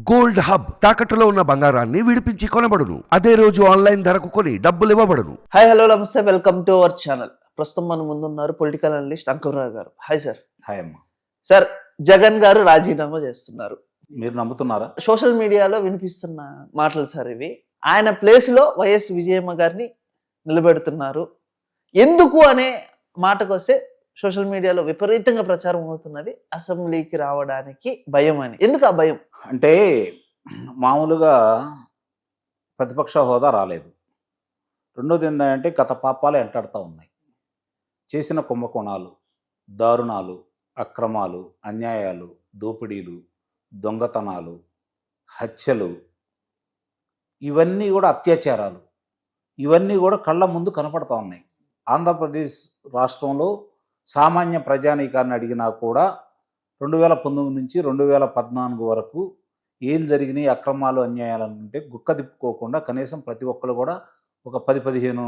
Gold hub తాకట్టులో ఉన్న బంగారాన్ని విడిపించి కొనబడును. అదే రోజు ఆన్లైన్ ధరకు కొని డబ్బులు ఇవ్వబడును. హాయ్ హలో నమస్తే వెల్కమ్ టు అవర్ ఛానల్. ప్రస్తుతం మన ముందున్నారు పొలిటికల్ అనలిస్ట్ అంకుర్రావు గారు. Hi sir. హాయ్ అమ్మ. సార్ జగన్ గారు రాజీనామా చేస్తున్నారు. మీరు నమ్ముతున్నారా? సోషల్ మీడియాలో వినిపిస్తున్న మాటలు సార్ ఇవి. ఆయన ప్లేస్లో వైఎస్ విజయమ్మ గారిని నిలబెడుతున్నారు. ఎందుకు అనే మాటకు వస్తే సోషల్ మీడియాలో విపరీతంగా ప్రచారం అవుతున్నది అసెంబ్లీకి రావడానికి భయం అని. ఎందుకు ఆ భయం? అంటే మామూలుగా ప్రతిపక్ష హోదా రాలేదు. రెండోది ఏంటంటే గత పాపాలు ఎంటాడుతూ ఉన్నాయి. చేసిన కుంభకోణాలు దారుణాలు అక్రమాలు అన్యాయాలు దోపిడీలు దొంగతనాలు హత్యలు ఇవన్నీ కూడా అత్యాచారాలు. ఇవన్నీ కూడా కళ్ళ ముందు కనపడతా ఉన్నాయి. ఆంధ్రప్రదేశ్ రాష్ట్రంలో సామాన్య ప్రజానీకాన్ని అడిగినా కూడా రెండు వేల పంతొమ్మిది నుంచి రెండు వేల పద్నాలుగు వరకు ఏం జరిగినాయి అక్రమాలు అన్యాయాలు అనుకుంటే గుక్క తిప్పుకోకుండా కనీసం ప్రతి ఒక్కరు కూడా ఒక పది పదిహేను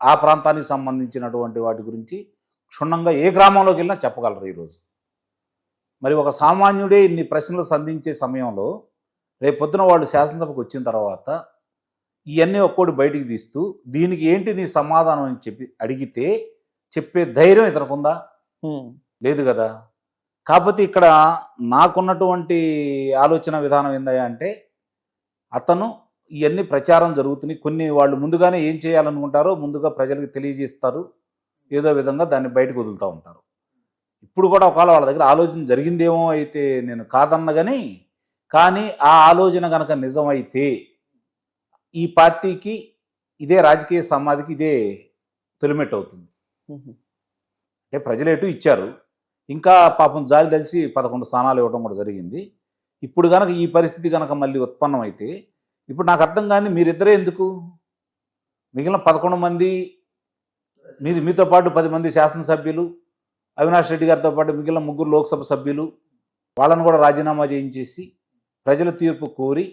ఆ ప్రాంతానికి సంబంధించినటువంటి వాటి గురించి క్షుణ్ణంగా ఏ గ్రామంలోకి వెళ్ళినా చెప్పగలరు ఈరోజు. మరి ఒక సామాన్యుడే ఇన్ని ప్రశ్నలు సంధించే సమయంలో రేపు పొద్దున వాళ్ళు శాసనసభకు వచ్చిన తర్వాత ఇవన్నీ ఒక్కోటి బయటికి తీస్తూ దీనికి ఏంటి నీ సమాధానం? అని చెప్పి అడిగితే చెప్పే ధైర్యం ఇతనుకుందా? హ్మ్. లేదు కదా. కాకపోతే ఇక్కడ నాకున్నటువంటి ఆలోచన విధానం ఏందయ్యా అంటే అతను ఇవన్నీ ప్రచారం జరుగుతున్నాయి. కొన్ని వాళ్ళు ముందుగానే ఏం చేయాలనుకుంటారో ముందుగా ప్రజలకు తెలియజేస్తారు. ఏదో విధంగా దాన్ని బయటకు వదులుతూ ఉంటారు. ఇప్పుడు కూడా ఒకవేళ వాళ్ళ దగ్గర ఆలోచన జరిగిందేమో అయితే నేను కాదన్న కానీ కానీ ఆ ఆలోచన కనుక నిజమైతే ఈ పార్టీకి ఇదే రాజకీయ సమాధికి ఇదే తొలిమెట్టు అవుతుంది. అంటే ప్రజలు ఎటు ఇచ్చారు. ఇంకా పాపం జాలి తెలిసి పదకొండు స్థానాలు ఇవ్వడం కూడా జరిగింది. ఇప్పుడు కనుక ఈ పరిస్థితి కనుక మళ్ళీ ఉత్పన్నమైతే ఇప్పుడు నాకు అర్థం కాని మీరిద్దరే ఎందుకు? మిగిలిన పదకొండు మంది మీది మీతో పాటు పది మంది శాసనసభ్యులు అవినాష్ రెడ్డి గారితో పాటు మిగిలిన ముగ్గురు లోక్సభ సభ్యులు వాళ్ళను కూడా రాజీనామా చేయించేసి ప్రజల తీర్పు కోరి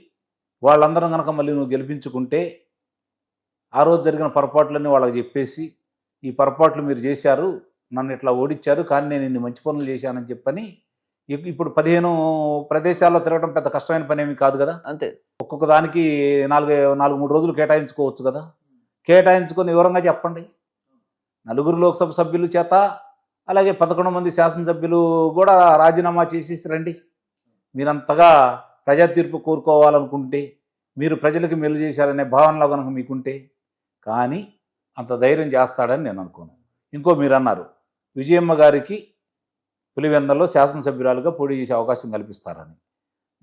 వాళ్ళందరం కనుక మళ్ళీ నువ్వు గెలిపించుకుంటే ఆ రోజు జరిగిన పొరపాట్లన్నీ వాళ్ళకి చెప్పేసి ఈ పొరపాట్లు మీరు చేశారు నన్ను ఇట్లా ఓడించారు కానీ నేను ఇన్ని మంచి పనులు చేశానని చెప్పని ఇప్- ఇప్పుడు పదిహేను ప్రదేశాల్లో తిరగడం పెద్ద కష్టమైన పని ఏమి కాదు కదా? అంతే. ఒక్కొక్క దానికి నాలుగు నాలుగు మూడు రోజులు కేటాయించుకోవచ్చు కదా? కేటాయించుకొని వివరంగా చెప్పండి. నలుగురు లోక్సభ సభ్యుల చేత అలాగే పదకొండు మంది శాసనసభ్యులు కూడా రాజీనామా చేసేసి రండి. మీరంతగా ప్రజా తీర్పు కోరుకోవాలనుకుంటే మీరు ప్రజలకు మేలు చేశారనే భావనలో కనుక మీకుంటే కానీ అంత ధైర్యం చేస్తాడని నేను అనుకోను. ఇంకో మీరు అన్నారు విజయమ్మ గారికి పులివెందల్లో శాసనసభ్యురాలుగా పోటీ చేసే అవకాశం కల్పిస్తారని.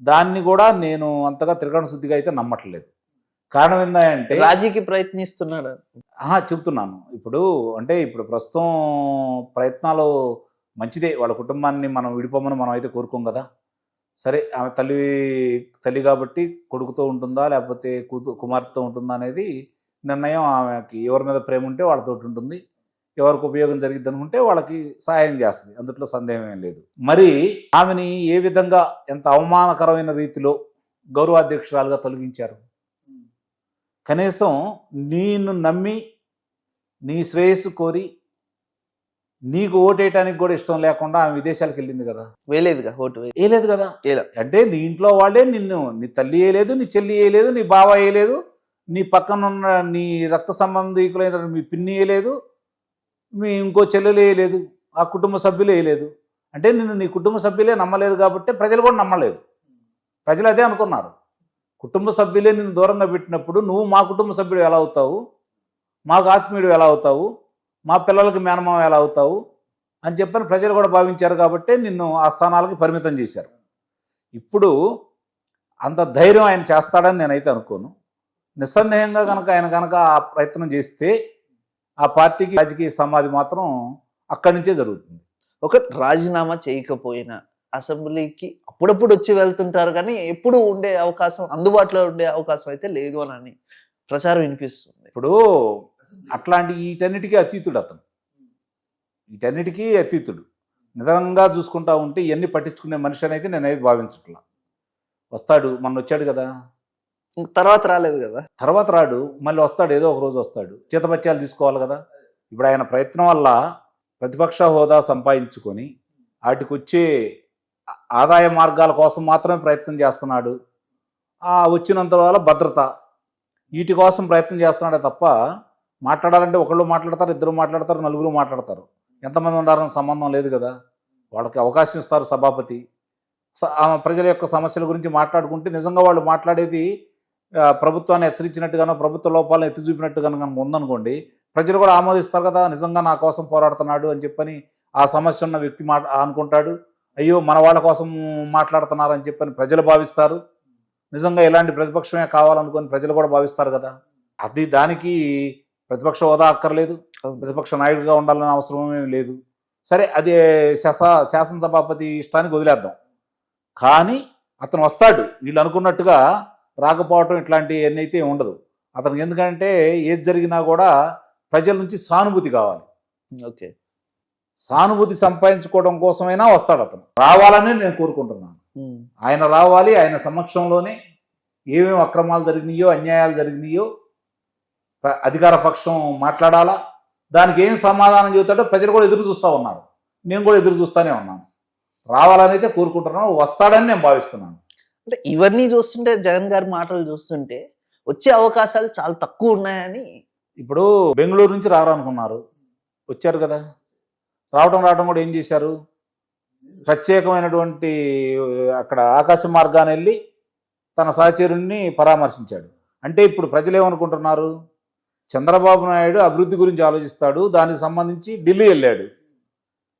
దాన్ని కూడా నేను అంతగా త్రికరణ శుద్ధిగా అయితే నమ్మట్లేదు. కారణం ఏంటంటే రాజీకి ప్రయత్నిస్తున్నాడు. ఆహా, చెప్తున్నాను ఇప్పుడు అంటే ఇప్పుడు ప్రస్తుతం ప్రయత్నాలు మంచిదే. వాళ్ళ కుటుంబాన్ని మనం విడిపోమని మనం అయితే కోరుకోం కదా. సరే ఆమె తల్లి తల్లి కాబట్టి కొడుకుతో ఉంటుందా లేకపోతే కూతు కుమార్తెతో ఉంటుందా అనేది నిర్ణయం ఆమెకి ఎవరి మీద ప్రేమ ఉంటే వాళ్ళతో ఉంటుంది. ఎవరికి ఉపయోగం జరిగింది అనుకుంటే వాళ్ళకి సహాయం చేస్తుంది. అందుట్లో సందేహం ఏం లేదు. మరి ఆమెని ఏ విధంగా ఎంత అవమానకరమైన రీతిలో గౌరవాధ్యక్షురాలుగా తొలగించారు? కనీసం నిన్ను నమ్మి నీ శ్రేయస్సు కోరి నీకు ఓటేయటానికి కూడా ఇష్టం లేకుండా ఆమె విదేశాలకు వెళ్ళింది కదా? వేలేదుగా ఓటు వేయలేదు. కదా. అంటే నీ ఇంట్లో వాళ్ళే నిన్ను నీ తల్లి వేయలేదు నీ చెల్లి వేయలేదు నీ బావ వేయలేదు నీ పక్కన ఉన్న నీ రక్త సంబంధికులైన మీ పిన్ని వేయలేదు మీ ఇంకో చెల్లెలు వేయలేదు ఆ కుటుంబ సభ్యులు వేయలేదు. అంటే నిన్ను నీ కుటుంబ సభ్యులే నమ్మలేదు కాబట్టి ప్రజలు కూడా నమ్మలేదు. ప్రజలు అదే అనుకున్నారు. కుటుంబ సభ్యులే నిన్ను దూరంగా పెట్టినప్పుడు నువ్వు మా కుటుంబ సభ్యుడు ఎలా అవుతావు? మాకు ఆత్మీయుడు ఎలా అవుతావు? మా పిల్లలకి మేనమామ ఎలా అవుతావు? అని చెప్పని ప్రజలు కూడా భావించారు కాబట్టి నిన్ను ఆ స్థానాలకి పరిమితం చేశారు. ఇప్పుడు అంత ధైర్యం ఆయన చేస్తాడని నేనైతే అనుకోను. నిస్సందేహంగా కనుక ఆయన కనుక ఆ ప్రయత్నం చేస్తే ఆ పార్టీకి రాజకీయ సమాధి మాత్రం అక్కడి నుంచే జరుగుతుంది. ఒక రాజీనామా చేయకపోయినా అసెంబ్లీకి అప్పుడప్పుడు వచ్చి వెళ్తుంటారు కానీ ఎప్పుడు ఉండే అవకాశం అందుబాటులో ఉండే అవకాశం అయితే లేదు అని ప్రచారం వినిపిస్తుంది. ఇప్పుడు అట్లాంటి వీటన్నిటికీ అతీతుడు అతను. వీటన్నిటికీ అతీతుడు. నిజంగా చూసుకుంటా ఉంటే ఇవన్నీ పట్టించుకునే మనిషి అని అయితే నేనైతే భావించట్లా. వస్తాడు మొన్న వచ్చాడు కదా. తర్వాత రాలేదు కదా. తర్వాత రాడు మళ్ళీ వస్తాడు ఏదో ఒక రోజు వస్తాడు. చేతపత్యాలు తీసుకోవాలి కదా. ఇప్పుడు ఆయన ప్రయత్నం వల్ల ప్రతిపక్ష హోదా సంపాదించుకొని వాటికి వచ్చే ఆదాయ మార్గాల కోసం మాత్రమే ప్రయత్నం చేస్తున్నాడు. ఆ వచ్చినంత వల్ల భద్రత. వీటి కోసం ప్రయత్నం చేస్తున్నాడే తప్ప మాట్లాడాలంటే ఒకళ్ళు మాట్లాడతారు ఇద్దరు మాట్లాడతారు నలుగురు మాట్లాడతారు. ఎంతమంది ఉండాలని సంబంధం లేదు కదా. వాళ్ళకి అవకాశం ఇస్తారు సభాపతి. స- ప్రజల యొక్క సమస్యల గురించి మాట్లాడుకుంటే నిజంగా వాళ్ళు మాట్లాడేది ప్రభుత్వాన్ని హెచ్చరించినట్టుగానో ప్రభుత్వ లోపాలను ఎత్తి చూపినట్టుగానో కనుక ఉందనుకోండి ప్రజలు కూడా ఆమోదిస్తారు కదా నిజంగా నా కోసం పోరాడుతున్నాడు అని చెప్పని ఆ సమస్య ఉన్న వ్యక్తి అనుకుంటాడు అయ్యో మన వాళ్ళ కోసం మాట్లాడుతున్నారు అని చెప్పని ప్రజలు భావిస్తారు. నిజంగా ఇలాంటి ప్రతిపక్షమే కావాలనుకొని ప్రజలు కూడా భావిస్తారు కదా. అది దానికి ప్రతిపక్ష హోదా అక్కర్లేదు. ప్రతిపక్ష నాయకుడిగా ఉండాలనే అవసరం ఏమీ లేదు. సరే అది శాస శాసనసభాపతి ఇష్టానికి వదిలేద్దాం. కానీ అతను వస్తాడు వీళ్ళు అనుకున్నట్టుగా రాకపోవటం ఇట్లాంటివన్నీ అయితే ఉండదు. అతనికి ఎందుకంటే ఏది జరిగినా కూడా ప్రజల నుంచి సానుభూతి కావాలి. ఓకే. సానుభూతి సంపాదించుకోవడం కోసమైనా వస్తాడు అతను. రావాలని నేను కోరుకుంటున్నాను. ఆయన రావాలి ఆయన సమక్షంలోనే ఏమేమి అక్రమాలు జరిగినాయో అన్యాయాలు జరిగినాయో అధికార పక్షం మాట్లాడాలా? దానికి ఏం సమాధానం చెబుతాడో ప్రజలు కూడా ఎదురు చూస్తూ ఉన్నారు. నేను కూడా ఎదురు చూస్తూనే ఉన్నాను. రావాలని అయితే కోరుకుంటున్నాను. వస్తాడని నేను భావిస్తున్నాను. అంటే ఇవన్నీ చూస్తుంటే జగన్ గారి మాటలు చూస్తుంటే వచ్చే అవకాశాలు చాలా తక్కువ ఉన్నాయని ఇప్పుడు బెంగళూరు నుంచి రావాలనుకున్నారు వచ్చారు కదా. రావడం రావడం కూడా ఏం చేశారు? ప్రత్యేకమైనటువంటి అక్కడ ఆకాశ మార్గాన్ని వెళ్ళి తన సహచరుణ్ణి పరామర్శించాడు. అంటే ఇప్పుడు ప్రజలు ఏమనుకుంటున్నారు చంద్రబాబు నాయుడు అభివృద్ధి గురించి ఆలోచిస్తాడు. దానికి సంబంధించి ఢిల్లీ వెళ్ళాడు.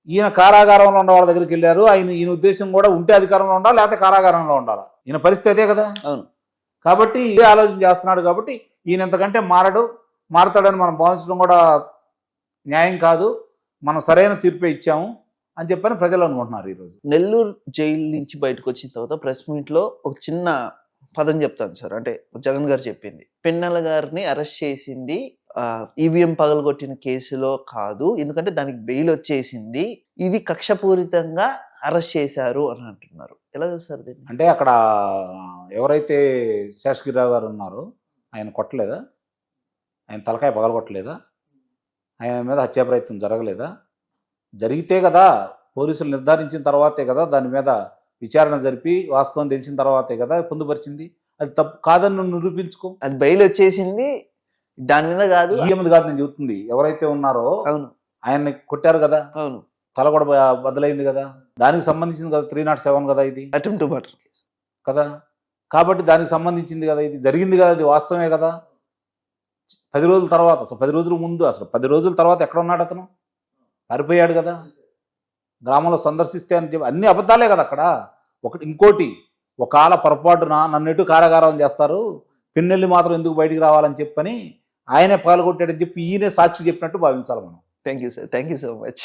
ఈయన కారాగారంలో ఉన్న వాళ్ళ దగ్గరికి వెళ్ళారు. ఆయన ఈయన ఉద్దేశం కూడా ఉంటే అధికారంలో ఉండాలి? లేకపోతే కారాగారంలో ఉండాలి? ఈయన పరిస్థితి అదే కదా? అవును. కాబట్టి ఇదే ఆలోచన చేస్తున్నాడు కాబట్టి ఈయన ఎంతకంటే మారడు. మారతాడని మనం భావించడం కూడా న్యాయం కాదు. మనం సరైన తీర్పే ఇచ్చాము అని చెప్పని ప్రజలు అనుకుంటున్నారు ఈరోజు. నెల్లూరు జైలు నుంచి బయటకు వచ్చిన తర్వాత ప్రెస్ మీట్లో ఒక చిన్న పదం చెప్తాను సార్. అంటే జగన్ గారు చెప్పింది. పెన్నెల గారిని అరెస్ట్ చేసింది ఈవీఎం పగలగొట్టిన కేసులో కాదు. ఎందుకంటే దానికి బెయిల్ వచ్చేసింది. ఇది కక్షపూరితంగా అరెస్ట్ చేశారు అని అంటున్నారు. ఎలా చూస్తారు దీన్ని? అంటే అక్కడ ఎవరైతే శేషగిరిరావు గారు ఉన్నారో ఆయన కొట్టలేదా? ఆయన తలకాయ పగలగొట్టలేదా? ఆయన మీద హత్యా ప్రయత్నం జరగలేదా? జరిగితే కదా పోలీసులు నిర్ధారించిన తర్వాతే కదా దాని మీద విచారణ జరిపి వాస్తవం తెలిసిన తర్వాతే కదా పొందుపరిచింది? అది తప్పు కాదని నువ్వు నిరూపించుకో. అది బెయిల్ వచ్చేసింది. దాని మీద కాదు ఈఎంది కాదు నేను చెబుతుంది. ఎవరైతే ఉన్నారో అవును. ఆయన్ని కొట్టారు కదా? అవును. తల కూడా బ- బద్దలైంది కదా? దానికి సంబంధించింది కదా? త్రీ నాట్ సెవెన్ కదా ఇది? అటెంప్ట్ మర్డర్ కేసు కదా? కాబట్టి దానికి సంబంధించింది కదా ఇది? జరిగింది కదా? ఇది వాస్తవమే కదా? పది రోజుల తర్వాత అసలు పది రోజుల ముందు అసలు పది రోజుల తర్వాత ఎక్కడ ఉన్నాడు అతను? పారిపోయాడు కదా? గ్రామంలో సందర్శిస్తే అని చెప్పి అన్ని అబద్ధాలే కదా అక్కడ? ఒకటి ఇంకోటి ఒకవేళ పొరపాటున నన్ను ఎటు కారాగారం చేస్తారు? పిన్నెల్లి మాత్రం ఎందుకు బయటికి రావాలని చెప్పని ఆయనే పాల్గొట్టాడని చెప్పి ఈయనే సాక్షి చెప్పినట్టు భావించాలి మనం. Thank you sir thank you so much